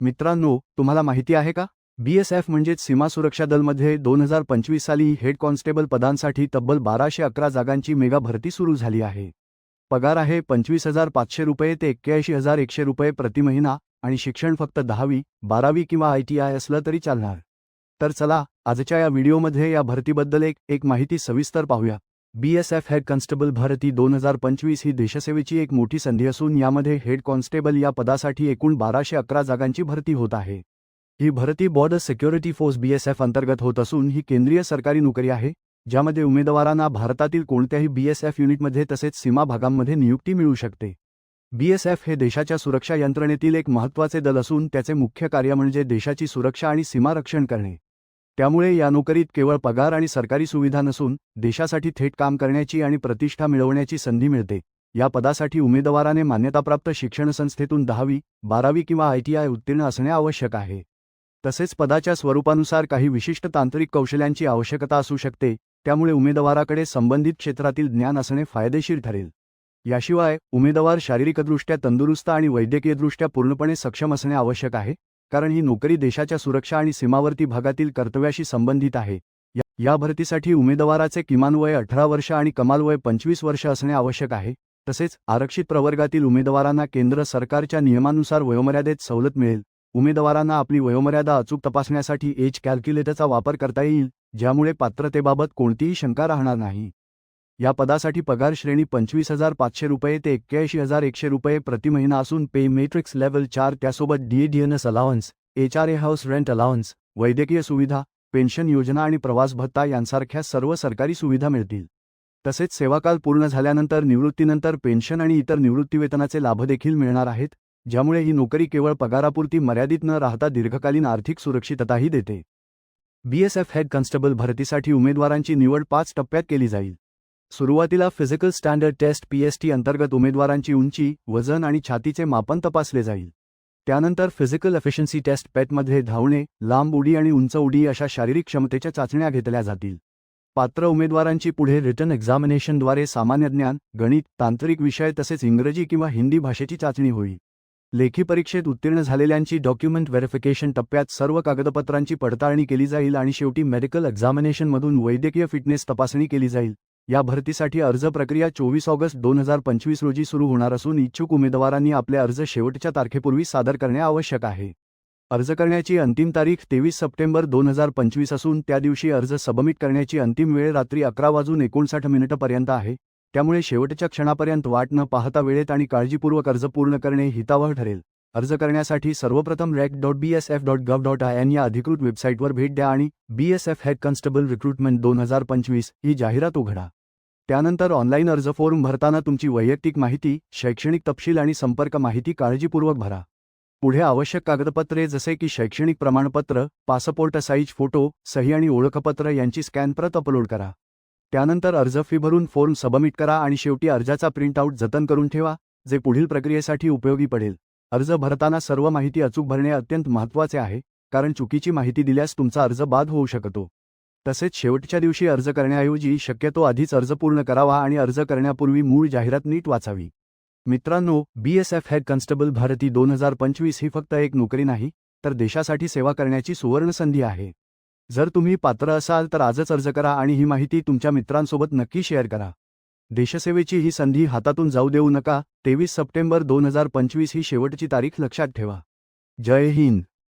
मित्रांनो तुम्हाला माहिती आहे का? बीएसएफ म्हणजेच सीमा सुरक्षा दलमध्ये दोन हजार पंचवीस साली हेड कॉन्स्टेबल पदांसाठी तब्बल बाराशे अकरा जागांची मेगा भरती सुरू झाली आहे. पगार आहे पंचवीस हजार पाचशे रुपये ते एक्क्याऐंशी हजार एकशे रुपये प्रति महिना आणि शिक्षण फक्त दहावी बारावी किंवा आय टी आय असलं तरी चालणार. तर चला आजच्या या व्हिडिओमध्ये या भरतीबद्दल एक एक माहिती सविस्तर पाहूया. बीएसएफ हेड कॉन्स्टेबल भरती दोन हजार पंचवीस ही देशसेवेची एक मोठी संधी असून यामध्ये हेड कॉन्स्टेबल या पदासाठी एकूण बाराशे अकरा जागांची भरती होत आहे. ही भरती बॉर्डर सिक्युरिटी फोर्स बीएसएफ अंतर्गत होत असून ही केंद्रीय सरकारी नोकरी आहे ज्यामध्ये उमेदवारांना भारतातील कोणत्याही बीएसएफ युनिटमध्ये तसेच सीमा भागांमध्ये नियुक्ती मिळू शकते. बीएसएफ हे देशाच्या सुरक्षा यंत्रणेतील एक महत्त्वाचे दल असून त्याचे मुख्य कार्य म्हणजे देशाची सुरक्षा आणि सीमा रक्षण करणे. त्यामुळे या नोकरीत केवळ पगार आणि सरकारी सुविधा नसून देशासाठी थेट काम करण्याची आणि प्रतिष्ठा मिळवण्याची संधी मिळते. या पदासाठी उमेदवाराने मान्यताप्राप्त शिक्षण संस्थेतून दहावी बारावी किंवा आयटीआय उत्तीर्ण असणे आवश्यक आहे. तसेच पदाच्या स्वरूपानुसार काही विशिष्ट तांत्रिक कौशल्यांची आवश्यकता असू शकते त्यामुळे उमेदवाराकडे संबंधित क्षेत्रातील ज्ञान असणे फायदेशीर ठरेल. याशिवाय उमेदवार शारीरिकदृष्ट्या तंदुरुस्त आणि वैद्यकीयदृष्ट्या पूर्णपणे सक्षम असणे आवश्यक आहे. कारण ही नोकरी देशाच्या सुरक्षा आणि सीमावर्ती भागातील कर्तव्याशी संबंधित आहे. या- भरतीसाठी उमेदवाराचे किमान वय अठरा वर्ष आणि कमाल वय पंचवीस वर्ष असणे आवश्यक आहे. तसेच आरक्षित प्रवर्गातील उमेदवारांना केंद्र सरकारच्या नियमानुसार वयोमर्यादेत सवलत मिळेल. उमेदवारांना आपली वयोमर्यादा अचूक तपासण्यासाठी एज कॅल्क्युलेटरचा वापर करता येईल ज्यामुळे पात्रतेबाबत कोणतीही शंका राहणार नाही. या पदासाठी पगार श्रेणी पंचवीस हजार पाचशे रुपये ते एक्क्याऐंशी हजार एकशे रुपये प्रति महिना असून पे मेट्रिक्स लेव्हल चार त्यासोबत डीएडीएनएस allowance HRA house rent allowance वैद्यकीय सुविधा पेन्शन योजना आणि प्रवास भत्ता यांसारख्या सर्व सरकारी सुविधा मिळतील. तसेच सेवाकाल पूर्ण झाल्यानंतर निवृत्तीनंतर पेन्शन आणि इतर निवृत्तीवेतनाचे लाभ देखील मिळणार आहेत ज्यामुळे ही नोकरी केवळ पगारापुरती मर्यादित न राहता दीर्घकालीन आर्थिक सुरक्षितताही देते. बीएसएफ हेड कॉन्स्टेबल भरतीसाठी उमेदवारांची निवड पाच टप्प्यात केली जाईल. सुरुवातीला फिजिकल स्टँडर्ड टेस्ट पीएसटी अंतर्गत उमेदवारांची उंची वजन आणि छातीचे मापन तपासले जाईल. त्यानंतर फिजिकल एफिशियन्सी टेस्ट पेटमध्ये धावणे लांब उडी आणि उंच उडी अशा शारीरिक क्षमतेच्या चाचण्या घेतल्या जातील. पात्र उमेदवारांची पुढे रिटर्न एक्झामिनेशनद्वारे सामान्य ज्ञान गणित तांत्रिक विषय तसेच इंग्रजी किंवा हिंदी भाषेची चाचणी होईल. लेखी परीक्षेत उत्तीर्ण झालेल्यांची डॉक्युमेंट व्हेरिफिकेशन टप्प्यात सर्व कागदपत्रांची पडताळणी केली जाईल आणि शेवटी मेडिकल एक्झामिनेशनमधून वैद्यकीय फिटनेस तपासणी केली जाईल. या भरतीसाठी अर्ज प्रक्रिया चोवीस ऑगस्ट दोन हजार पंचवीस रोजी सुरू होणार असून इच्छुक उमेदवारांनी आपले अर्ज शेवटच्या तारखेपूर्वी सादर करणे आवश्यक आहे. अर्ज करण्याची अंतिम तारीख तेवीस सप्टेंबर दोन हजार पंचवीस असून त्या दिवशी अर्ज सबमिट करण्याची अंतिम वेळ रात्री अकरा वाजून एकोणसाठ मिनिटंपर्यंत आहे. त्यामुळे शेवटच्या क्षणापर्यंत वाट न पाहता वेळेत आणि काळजीपूर्वक अर्ज पूर्ण करणे हितावह ठरेल. अर्ज करण्यासाठी सर्वप्रथम rec dot B S F dot gov dot I N या अधिकृत वेबसाईटवर भेट द्या आणि B S F head constable recruitment दोन हजार पंचवीस ही जाहिरात उघडा. त्यानंतर ऑनलाईन अर्ज फॉर्म भरताना तुमची वैयक्तिक माहिती शैक्षणिक तपशील आणि संपर्क माहिती काळजीपूर्वक भरा. पुढे आवश्यक कागदपत्रे जसे की शैक्षणिक प्रमाणपत्र पासपोर्ट साईज फोटो सही आणि ओळखपत्र यांची स्कॅन प्रत अपलोड करा. त्यानंतर अर्ज फी भरून फॉर्म सबमिट करा आणि शेवटी अर्जाचा प्रिंटआउट जतन करून ठेवा जे पुढील प्रक्रियेसाठी उपयोगी पडेल. अर्ज भरताना सर्व माहिती अचूक भरणे अत्यंत महत्त्वाचे आहे कारण चुकीची माहिती दिल्यास तुमचा अर्ज बाद होऊ शकतो. तसेच शेवटच्या दिवशी अर्ज करण्याऐवजी शक्यतो आधीच अर्ज पूर्ण करावा आणि अर्ज करण्यापूर्वी मूळ जाहिरात नीट वाचावी. मित्रांनो बीएसएफ हेड कॉन्स्टेबल भारती दोन हजार पंचवीस ही फक्त एक नोकरी नाही तर देशासाठी सेवा करण्याची सुवर्ण संधी आहे. जर तुम्ही पात्र असाल तर आजच अर्ज करा आणि ही माहिती तुमच्या मित्रांसोबत नक्की शेअर करा. देशसेवेची ही संधी हातातून जाऊ देऊ नका. तेवीस सप्टेंबर दोन हजार पंचवीस ही शेवटची तारीख लक्षात ठेवा. जय हिंद.